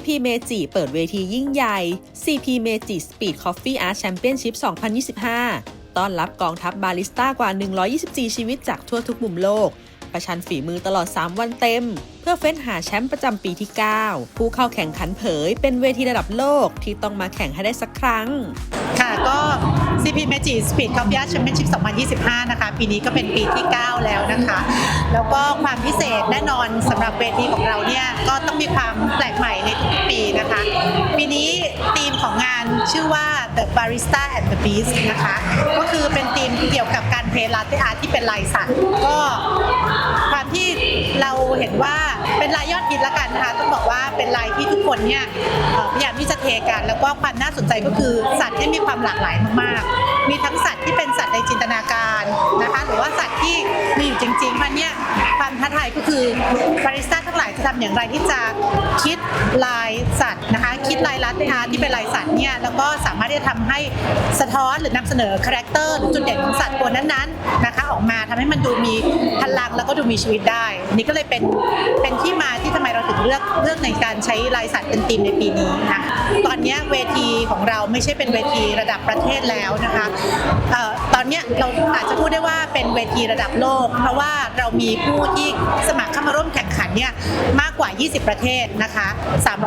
CP Meiji เปิดเวทียิ่งใหญ่ CP Meiji Speed Coffee Art Championship 2025 ต้อนรับกองทัพบาริสต้ากว่า 124 ชีวิตจากทั่วทุกมุมโลก ประชันฝีมือตลอด 3 วันเต็ม เพื่อเฟ้นหาแชมป์ประจำปีที่ 9 ผู้เข้าแข่งขันเผย เป็นเวทีระดับโลกที่ต้องมาแข่งให้ได้สักครั้ง ค่ะก็ CP Magic Speed Coffee Art Championship 2025 นะคะ ปีนี้ก็เป็นปีที่ 9 แล้วนะคะ แล้วก็ความพิเศษแน่นอนสำหรับเวทีของเราเนี่ย ก็ต้องมีความแปลกใหม่ใน ชื่อว่า The Barista and the Beast นะคะ ก็คือเป็นธีมเกี่ยวกับการเพลลาเต้อาร์ที่เป็นลายสัตว์ ก็ความที่เราเห็นว่าเป็นลายยอดฮิตละกันนะคะ ต้องบอกว่าเป็นลายที่ทุกคนเนี่ยพยายามที่จะเทกัน แล้วก็ความน่าสนใจก็คือสัตว์ที่มีความหลากหลายมากๆ มีทั้งสัตว์ที่เป็นสัตว์ในจินตนาการนะคะ หรือว่าสัตว์ที่มีอยู่จริงๆมันเนี่ยความท้าทายก็คือบาริสต้า ทั้งหลายจะทำอย่างไรที่จะคิดลายสัตว์นะคะ คิดลายลัตเตอาร์ตที่เป็นลายสัตว์เนี่ยแล้วก็สามารถที่จะทำให้สะท้อนหรือนำเสนอคาแรคเตอร์หรือจุดเด่นของสัตว์ตัวนั้นๆนะคะ ออกมาทำให้มันดูมีพลังแล้วก็ดูมีชีวิตได้ นี่ก็เลยเป็นเป็นที่มาที่ทำไมเราถึงเลือกเลือกในการใช้ลายสัตว์เป็นธีมในปีนี้นะตอนนี้เวทีของเราไม่ใช่เป็นเวทีระดับประเทศแล้วนะคะออตอนนี้เราอาจจะพูดได้ว่าเป็นเวทีระดับโลก เพราะว่าเรามีผู้ที่สมัครเข้ามาร่วมแข่งขันเนี่ยมากกว่า 20 ประเทศนะคะ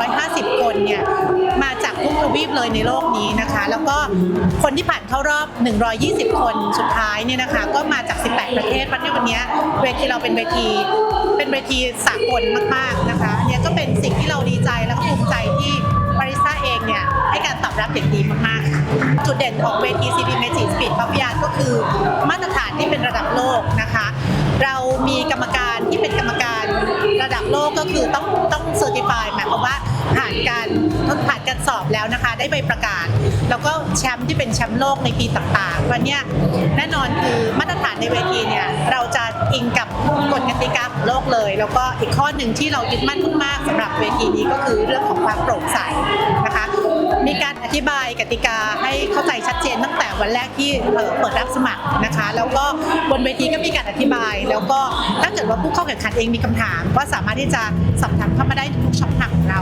350 คนเนี่ยมาจากทุกทวีปเลยในโลกนี้นะคะ แล้วก็คนที่ผ่านเข้ารอบ 120 คนสุดท้ายเนี่ยนะคะ ก็มาจาก 18 ประเทศเพราะในวันเนี้ยเวทีเราเป็นเวทีเป็นเวทีสากลมากๆนะคะเนี่ยก็เป็นสิ่งที่เราดีใจแล้วก็ภูมิใจที่บริสต้าเองเนี่ยให้การตอบรับอย่างดีมากๆ จุดเด่นของเวที CP Magic Speed พัพยานก็คือมาตรฐานที่เป็นระดับโลกนะคะ เรามีกรรมการ คือต้องต้องเซอร์ติฟายหมายความว่าผ่านการผ่านการสอบแล้วนะคะ ได้ใบประกาศ แล้วก็แชมป์ที่เป็นแชมป์โลกในปีต่างๆ วันเนี้ยแน่นอนคือมาตรฐานในเวทีเนี่ยเราจะอิงกับกฎกติกาของโลกเลย แล้วก็อีกข้อหนึ่งที่เรายึดมั่นมากๆสำหรับเวทีนี้ก็คือเรื่องของความโปร่งใสนะคะ มีการอธิบายกติกาให้เข้าใจชัดเจนตั้งแต่วันแรกที่เปิดรับสมัครนะคะ แล้วก็บนเวทีก็มีการอธิบาย แล้วก็ถ้าเกิดว่าผู้เข้าแข่งขันเองมีคำถาม ก็สามารถที่จะสอบถามเข้ามาได้ทุกช่องทางของเรา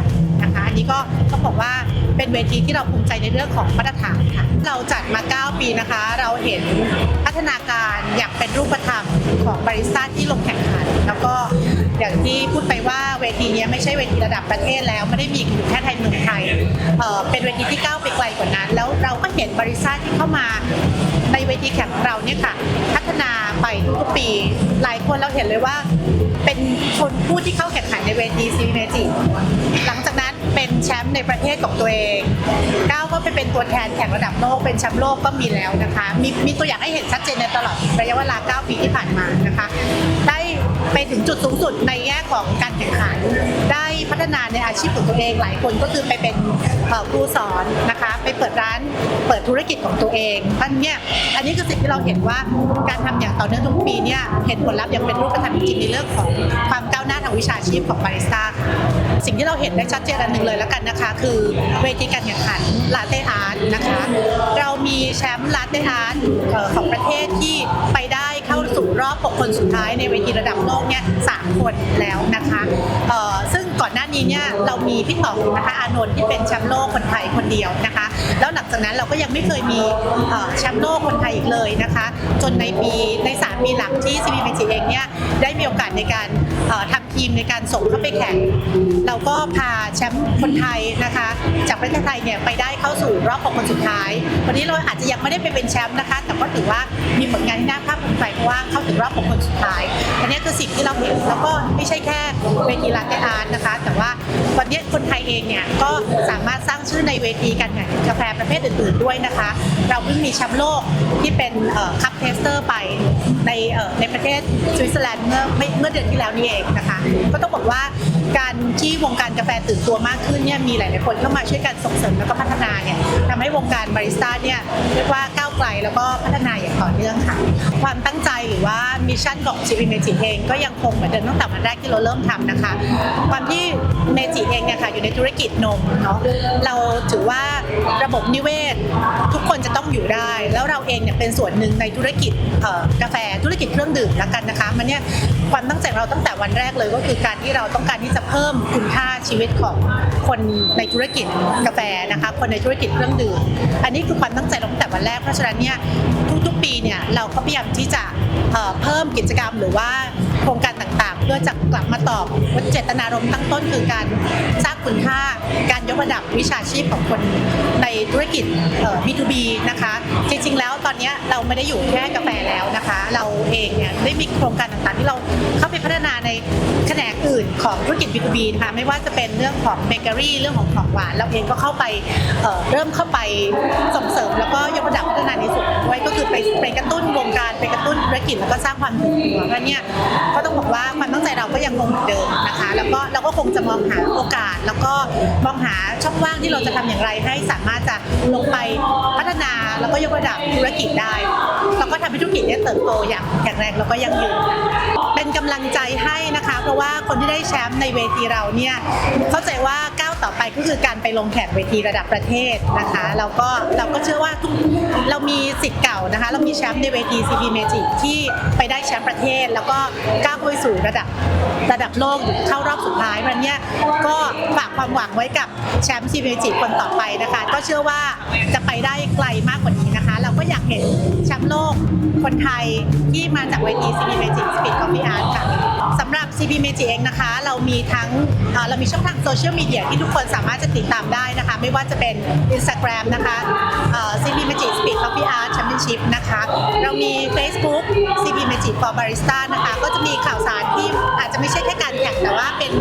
อันนี้ก็ต้องบอกว่าเป็นเวทีที่เราภูมิใจในเรื่องของมาตรฐานค่ะ เราจัดมา 9 ปีนะคะ เราเห็นพัฒนาการอย่างเป็นรูปธรรมของบริสต้าที่ลงแข่งขัน แล้วก็อย่างที่พูดไปว่าเวทีนี้ไม่ใช่เวทีระดับประเทศแล้วไม่ได้มีอยู่แค่ไทยเมืองไทยเเป็นเวทีที่ก้าวไปไกลกว่านั้น แล้วเราก็เห็นบริษัทที่เข้ามาในเวทีแข่งของเราเนี่ยค่ะ พัฒนาไปทุกปี หลายคนเราเห็นเลยว่า เป็นคนผู้ที่เข้าแข่งขันในเวทีซีเมจิหลังจากนั้น เป็นแชมป์ในประเทศของตัวเองก้าวก็ไปเป็นตัวแทนแข่งระดับโลกเป็นแชมป์โลกก็มีแล้วนะคะ มีมีตัวอย่างให้เห็นชัดเจนในตลอดระยะเวลา 9 ปีที่ผ่านมานะคะ ได้ไปถึงจุดสูงสุดในแง่ของการแข่งขัน ได้พัฒนาในอาชีพของตัวเองหลายคนก็คือไปเป็นครูสอนนะคะไปเปิดร้านเปิดธุรกิจของตัวเองท่านเนี่ยอันนี้คือสิ่งที่เราเห็นว่าการทำอย่างต่อเนื่องทุกปีเนี่ยเห็นผลลัพธ์อย่างเป็นรูปธรรมจริงในเรื่องของความก้าวหน้าทางวิชาชีพของบาริสต้า สิ่งที่เราเห็นได้ชัดเจนอันหนึ่งเลยแล้วกันนะคะ คือเวทีการแข่งขันลาเต้อาร์ตนะคะ เรามีแชมป์ลาเต้อาร์ตของประเทศที่ไปได้เข้าสู่รอบ 6 คนสุดท้ายในเวทีระดับโลกเนี่ยสามคนแล้วนะคะซึ่งก่อนหน้านี้เนี่ยเรามีพี่ต่องนะคะอานนท์ที่เป็นแชมป์โลกคนไทยคนเดียวนะคะ แล้วหลังจากนั้นเราก็ยังไม่เคยมีแชมป์โลกคนไทยอีกเลยนะคะ จนในปีในสามปีหลังที่ CP เมจิเองเนี่ยได้มีโอกาสในการ ทำทีมในการส่งเข้าไปแข่ง เราก็พาแชมป์คนไทยนะคะ จากประเทศไทยเนี่ยไปได้เข้าสู่รอบของคนสุดท้าย วันนี้เราอาจจะยังไม่ได้ไปเป็นแชมป์นะคะ แต่ก็ถือว่ามีผลงานที่น่าภาคภูมิใจเพราะว่าเข้าถึงรอบของคนสุดท้าย อันนี้คือสิ่งที่เราเห็นแล้วก็ไม่ใช่แค่เวทีลาเตอาร์ตนะคะ แต่ว่าวันนี้คนไทยเองเนี่ยก็สามารถสร้างชื่อในเวทีการแข่งกาแฟประเภทอื่นๆด้วยนะคะ เราเพิ่งมีแชมป์โลกที่เป็นคัพเทสเตอร์ไปใน ในประเทศสวิตเซอร์แลนด์เมื่อไม่เมื่อเดือนที่แล้วนี่เองนะคะ ก็ต้องบอกว่าการที่วงการกาแฟตื่นตัวมากขึ้นเนี่ยมีหลาย ๆ คนเข้ามาช่วยกันส่งเสริมแล้วก็พัฒนาเนี่ยทำให้วงการบาริสต้าเนี่ยเรียกว่าก้าวไกลแล้วก็พัฒนาอย่างต่อเนื่องค่ะ ความตั้งใจหรือว่า มิชั่นของ GP Magic เองก็ยังคงเหมือนเดิมตั้งแต่วันแรกที่เราเริ่มทำนะคะ ความที่เมจิเองเนี่ยค่ะอยู่ในธุรกิจนมเนาะเราถือว่าระบบนิเวศ ทุกคนจะต้องอยู่ได้ แล้วเราเองเนี่ยเป็นส่วนหนึ่งในธุรกิจกาแฟธุรกิจเครื่องดื่มแล้วกันนะคะมันเนี่ยความตั้งใจเราตั้งแต่วันแรกเลยก็คือการที่เราต้องการที่จะเพิ่มคุณค่าชีวิตของคนในธุรกิจกาแฟนะคะคนในธุรกิจเครื่องดื่ม อันนี้คือความตั้งใจ แต่วันแรกเพราะฉะนั้นเนี่ยทุกๆปีเนี่ยเราก็พยายามที่จะเพิ่มกิจกรรมหรือว่า โครงการต่างๆ เพื่อจะกลับมาตอบว่าเจตนารมณ์ตั้งต้นคือการสร้างคุณค่าการยกระดับวิชาชีพของคนในธุรกิจ B2B นะคะ จริงๆ แล้วตอนนี้เราไม่ได้อยู่แค่กาแฟแล้วนะคะ เราเองเนี่ยได้มีโครงการต่างๆ ที่เราเข้าไปพัฒนาในแขนงอื่นของธุรกิจ B2B นะคะไม่ว่าจะเป็นเรื่องของเบเกอรี่เรื่องของของหวานเราเองก็เข้าไปเเริ่มเข้าไปส่งเสริม แล้วก็ยกระดับพัฒนาในส่วนด้วยก็คือไปไปกระตุ้นวงการไปกระตุ้นธุรกิจแล้วก็สร้างความตื่นตัวเพราะเนี่ยก็ต้องบอกว่าความตั้งใจเราก็ยังคงเหมือนเดิมนะคะ แล้วก็เราก็คงจะมองหาโอกาส แล้วก็มองหาช่องว่างที่เราจะทำอย่างไร ให้สามารถจะลงไปพัฒนาแล้วก็ยกระดับธุรกิจได้แล้วก็ทำให้ธุรกิจเนี่ยเติบโตอย่างแข็งแรงแล้วก็ยั่งยืนเป็นกำลังใจให้นะคะ เพราะว่าคนที่ได้แชมป์ในเวทีเราเนี่ยเข้าใจว่าก้า ต่อไปก็คือการไปลงแข่งเวทีระดับประเทศนะคะแล้วก็เราก็เชื่อว่าทุกเรามีสิทธิ์เก่านะคะ เรามีแชมป์ในเวที CP Magic ที่ไปได้แชมป์ประเทศ แล้วก็ก้าวไปสู่ระดับระดับโลกเข้ารอบสุดท้ายวันเนี้ยก็ฝากความหวังไว้กับแชมป์ CP Magic คนต่อไปนะคะ ก็เชื่อว่าจะไปได้ไกลมากกว่านี้นะคะ เราก็อยากเห็นแชมป์โลกคนไทยที่มาจากเวที CP Magic Speed Coffee Art ค่ะ CP Magic เองนะคะ เรามีทั้งเรามีช่องทางโซเชียลมีเดียที่ทุกคนสามารถจะติดตามได้นะคะ ไม่ว่าจะเป็น Instagram นะคะ CP Magic Speed Coffee Art Championship นะคะ เรามี Facebook CP Magic for Barista นะคะ ก็จะมีข่าวสารที่อาจจะไม่ใช่แค่การแข่งแต่ว่าเป็น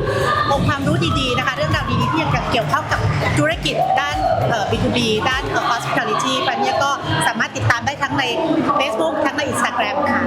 องค์ความรู้ดีๆนะคะ เรื่องราวดีๆที่ยังเกี่ยวข้องกับธุรกิจด้าน B2B ด้านเอ่อ hospitality ปันนี้ก็สามารถติดตามได้ทั้งใน Facebook ทั้งใน Instagram ค่ะ